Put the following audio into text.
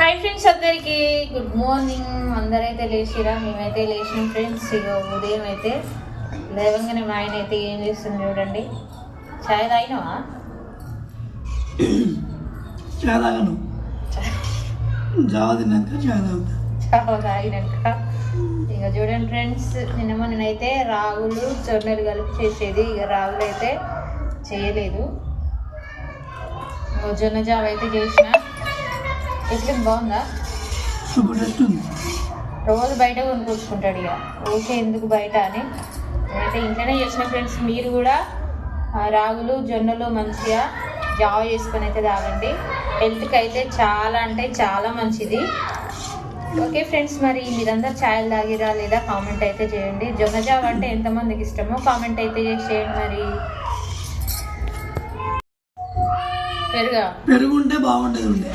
Hi friends అందరికి good morning అందరైతే లేచిరా? మేమైతే లేచినాం ఫ్రెండ్స్ ఇక ఉదయం అయితే లేవగానే మా ఆయన అయితే ఏం చేస్తుంది చూడండి. చాయ్ తాగినావా? చాయ్ తాగను. జావ తిన్నాక చాయ్ తాగుతా. చావ తాగినాక. ఇక చూడండి ఫ్రెండ్స్ నిన్న మొన్ననైతే రాగులు జొన్నలు కలిపి చేసేది. ఇక రాగులు అయితే చేయలేదు జొన్న జావ అయితే చేసిన. ఎట్లా బాగుందా? సూపర్ టేస్ట్ ఉంది రోజు బయట కొనుక్కొచ్చుకుంటాడు ఇక. ఓకే ఎందుకు బయట అని. నేనైతే ఇంట్లోనే చేసిన ఫ్రెండ్స్ మీరు కూడా రాగులు జొన్నలు మంచిగా జావ చేసుకొని అయితే తాగండి. హెల్త్కి అయితే చాలా అంటే చాలా మంచిది. ఓకే ఫ్రెండ్స్ మరి మీరందరు ఛాయలు తాగిరా లేదా కామెంట్ అయితే చేయండి. జొన్న జావ అంటే ఎంతమందికి ఇష్టమో కామెంట్ అయితే చేయండి మరి. పెరుగా. పెరుగు ఉంటే బాగుండేది ఉండే.